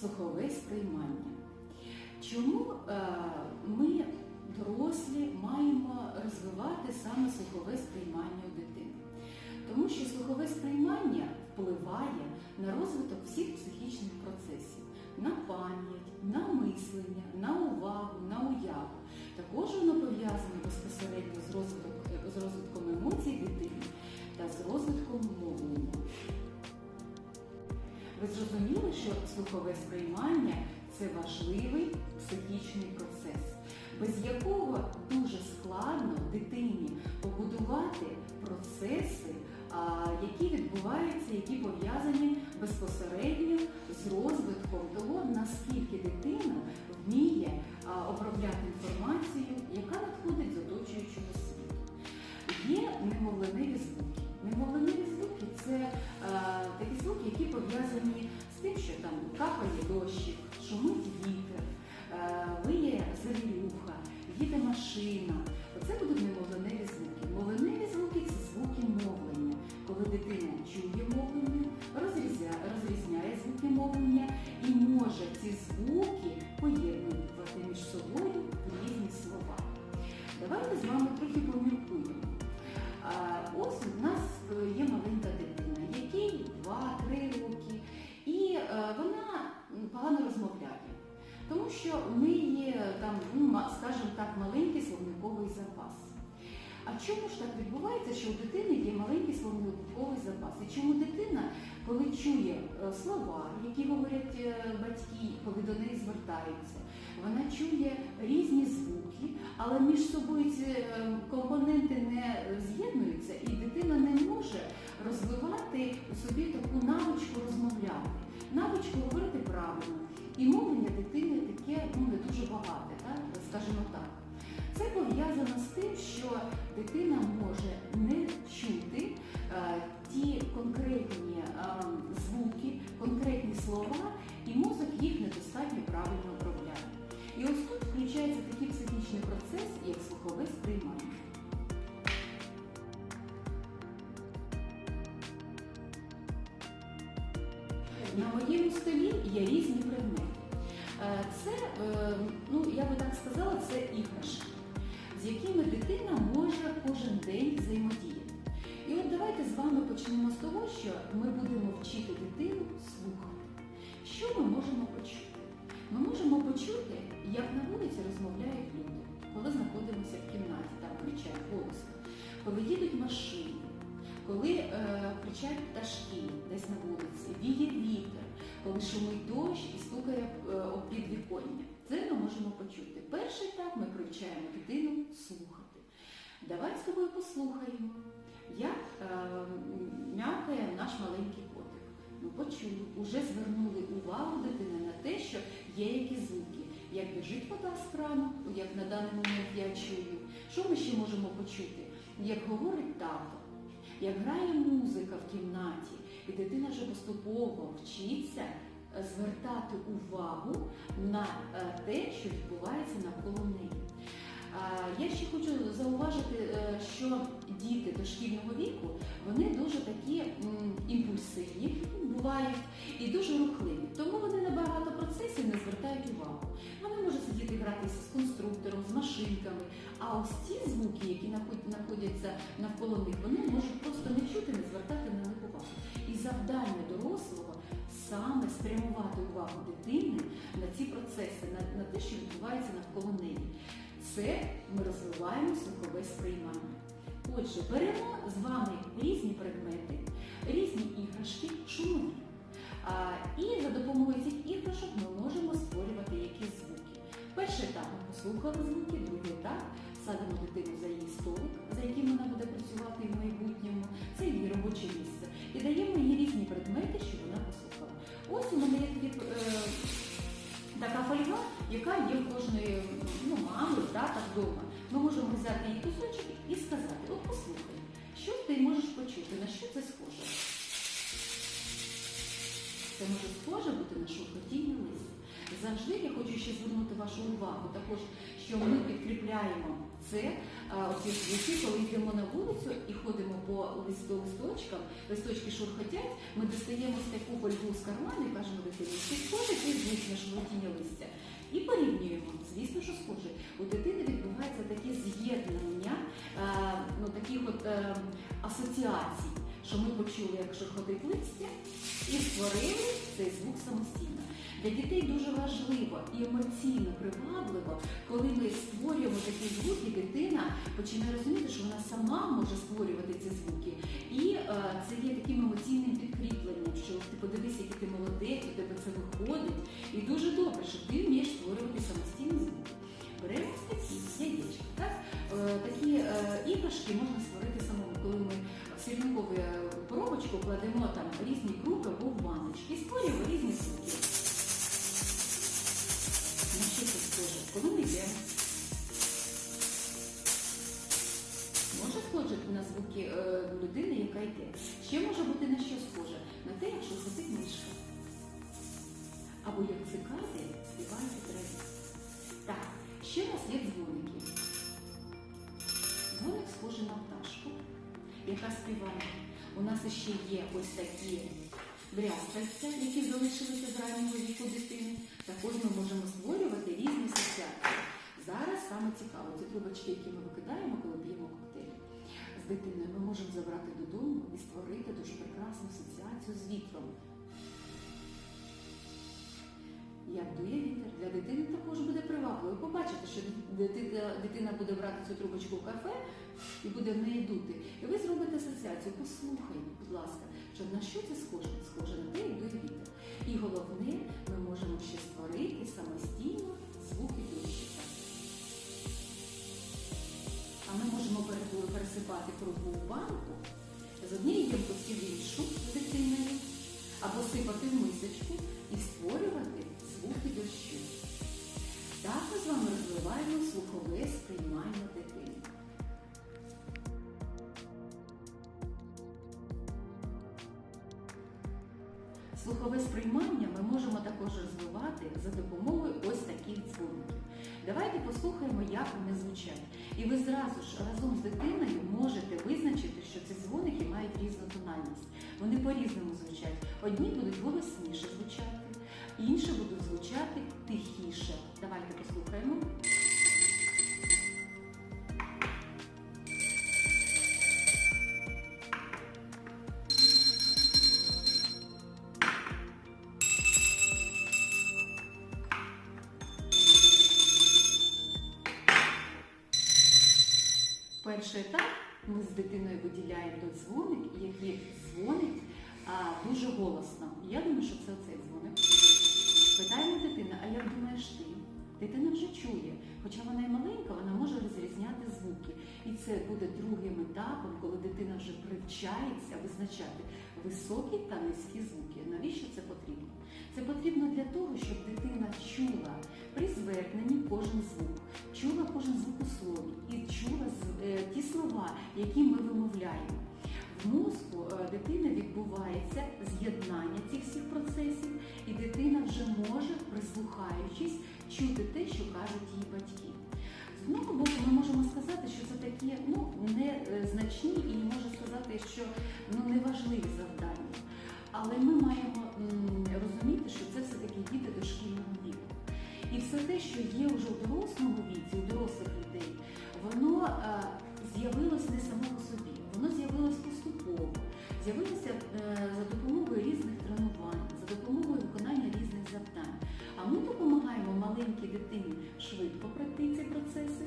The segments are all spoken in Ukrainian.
слухове сприймання. Чому е, ми, дорослі, маємо розвивати саме слухове сприймання у дитини? Тому що слухове сприймання впливає на розвиток всіх психічних процесів, на пам'ять, на мислення, на увагу, на уяву. Також воно пов'язане безпосередньо з розвитком, емоцій дитини та з розвитком мовлення. Ви зрозуміли, що слухове сприймання це важливий психічний процес, без якого дуже складно дитині побудувати процеси, які відбуваються, які пов'язані безпосередньо з розвитком того, наскільки дитина вміє обробляти інформацію, яка надходить з оточуючого світу. Є немовленеві звуки. Немовленеві звуки це такі звуки, які пов'язані з тим, що там капає дощик, шумить в неї там, ну, скажімо так, маленький словниковий запас. А чому ж так відбувається, що у дитини є маленький словниковий запас? І чому дитина, коли чує е, слова, які говорять е, батьки, коли до неї звертаються, вона чує різні звуки, але між собою ці е, компоненти не процес, як слухове сприймання. На моєму столі є різні предмети. Е, Це, е, ну я би так сказала, це іграшки, з якими дитина може кожен день взаємодіяти. І от давайте з вами почнемо з того, що ми будемо вчити дитину слухати. Що ми можемо почути? Ми можемо почути, як на вулиці розмовляють люди, коли знаходимося в кімнаті, там кричать голосно, коли їдуть машини, коли е, кричать пташки десь на вулиці, віє вітер, коли шумить дощ і стукає е, підвіконня. Це ми можемо почути. Перший етап ми привчаємо дитину слухати. Давай з тобою послухаємо, як е, м'якає наш маленький котик. Ми почули, уже звернули увагу дитини на те, що є якісь. Як біжить вода з крану, як на даний момент я чую. Що ми ще можемо почути? Як говорить тато, як грає музика в кімнаті, і дитина вже поступово вчиться е, звертати увагу на е, те, що відбувається навколо неї. Я ще хочу зауважити, е, що діти дошкільного віку вони дуже такі імпульсивні бувають і дуже рухливі. Тому вони на багато процесів не звертають увагу. Вони можуть сидіти гратися з конструктором, з машинками. А ось ті звуки, які знаходяться навколо них, вони можуть просто не чути, не звертати на них увагу. І завдання дорослого саме спрямувати увагу дитини на ці процеси, на, на те, що відбувається навколо неї. Це ми розвиваємо слухове сприймання. Отже, беремо з вами різні предмети, різні іграшки, шумові. І за допомогою цих іграшок ми можемо створювати якісь звуки. Перший етап ми послухали звуки, вдома. Ми можемо взяти її кусочок і сказати, от послухай, що ти можеш почути, на що це схоже? Це може схоже бути на шурхотіння листя. Завжди я хочу ще звернути вашу увагу, також, що ми підкріпляємо Це оці звуки, коли йдемо на вулицю і ходимо по листо листочкам, листочки шурхотять, ми достаємо ось таку фольгу з карману і кажемо дитині, чи схоже цей звук на шурхотіння листя? І порівнюємо. Звісно, що схоже. У дитини е, асоціацій, що ми почули, як шурхотить листя, і створили цей звук самостійно. Для дітей дуже важливо і емоційно привабливо, коли ми створюємо такі звуки, дитина починає розуміти, що вона сама може створювати ці звуки. І е, це є таким емоційним підкріпленням, що ти подивись, який ти молодець, у тебе це виходить. І дуже добре, що ти вмієш створювати самостійні звуки. Беремо ось такі. Так? Е, такі е, іграшки можна створити різні крупи або в баночки і створюємо різні звуки. На що це схоже? Коли ми йдемо. Може схоже на звуки е, людини, яка йде. Ще може бути на що схоже? На те, якщо сидить мишка. Або як цикади співають у траві. Так, ще нас є дзвоники. Дзвоник схожий на пташку, яка співає. У нас ще є ось такі брязкальця, які залишилися з раннього віку дитини. Також ми можемо створювати різні асоціації. Зараз саме цікаво, ці трубочки, які ми викидаємо, коли п'ємо коктейль з дитиною, ми можемо забрати додому і створити дуже прекрасну асоціацію з вітром. Як дує вітер, для дитини також буде привабливо. Побачите, що дитина, дитина буде брати цю трубочку в кафе і буде в неї дути. І ви зробите асоціацію. Ласка, що на що це схоже? Схоже на те, дує вітер. І головне, ми можемо ще створити самостійно звуки дощика. А ми можемо пересипати крупу в банку з однієї ємкості в іншу дитиною, або сипати в мисочку і створювати звуки дощу. Так ми з вами розвиваємо слухове сприймання дитини. Слухове сприймання ми можемо також розвивати за допомогою ось таких дзвоників. Давайте послухаємо, як вони звучать. І ви зразу ж разом з дитиною можете визначити, що ці дзвоники мають різну тональність. Вони по-різному звучать. Одні будуть голосніше звучати, інші будуть звучати тихіше. Давайте послухаємо. Перший етап ми з дитиною виділяємо той дзвоник, який дзвонить а, дуже голосно. Я думаю, що це оцей дзвоник. Питаємо дитину, а як думаєш ти? Дитина вже чує, хоча вона і маленька, вона може розрізняти звуки. І це буде другим етапом, коли дитина вже привчається визначати високі та низькі звуки. Навіщо це потрібно? Це потрібно для того, щоб дитина чула при зверненні кожен звук, чула кожен звук у слові і чула е, ті слова, які ми вимовляємо. В мозку е, дитини відбувається з'єднання цих всіх процесів, і дитина вже може, прислухаючись, чути те, що кажуть її батьки. З одного боку, ми можемо сказати, що це такі ну, незначні і можна сказати, що ну, неважливі завдання. Але ми маємо що є вже у дорослому віці, у дорослих людей, воно е, з'явилось не само по собі, воно з'явилось поступово, з'явилося е, за допомогою різних тренувань, за допомогою виконання різних завдань. А ми допомагаємо маленькій дитині швидко пройти ці процеси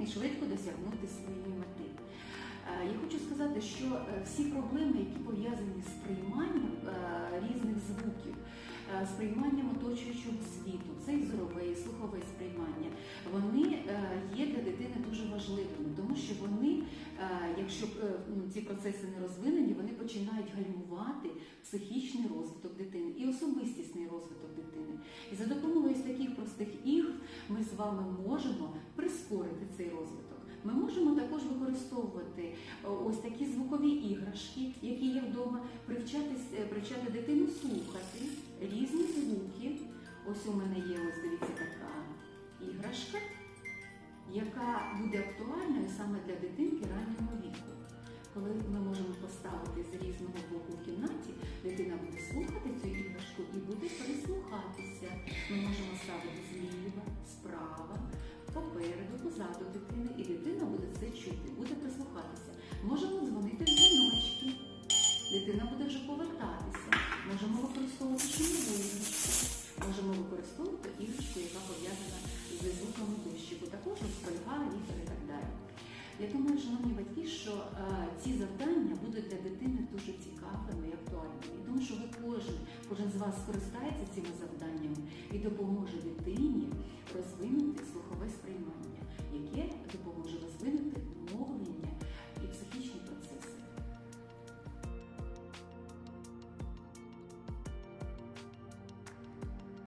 і швидко досягнути своєї мети. Е, Я хочу сказати, що всі проблеми, які пов'язані з прийманням різних звуків, е, з прийманням оточуючого світу, це і зорове, і слухове сприймання, вони е, є для дитини дуже важливими, тому що вони, е, якщо е, ці процеси не розвинені, вони починають гальмувати психічний розвиток дитини і особистісний розвиток дитини. І за допомогою таких простих ігр ми з вами можемо прискорити цей розвиток. Ми можемо також використовувати ось такі звукові іграшки, які є вдома, привчати, привчати дитину слухати різні звуки. Ось у мене є, ось дивіться, така іграшка. яка буде актуальною саме для дитинки раннього віку. Коли ми можемо поставити з різного боку в кімнаті, дитина буде слухати цю іграшку і буде прислухатися. Ми можемо ставити зліва, справа, попереду, позаду дитини, вас скористається цими завданнями і допоможе дитині розвинути слухове сприймання,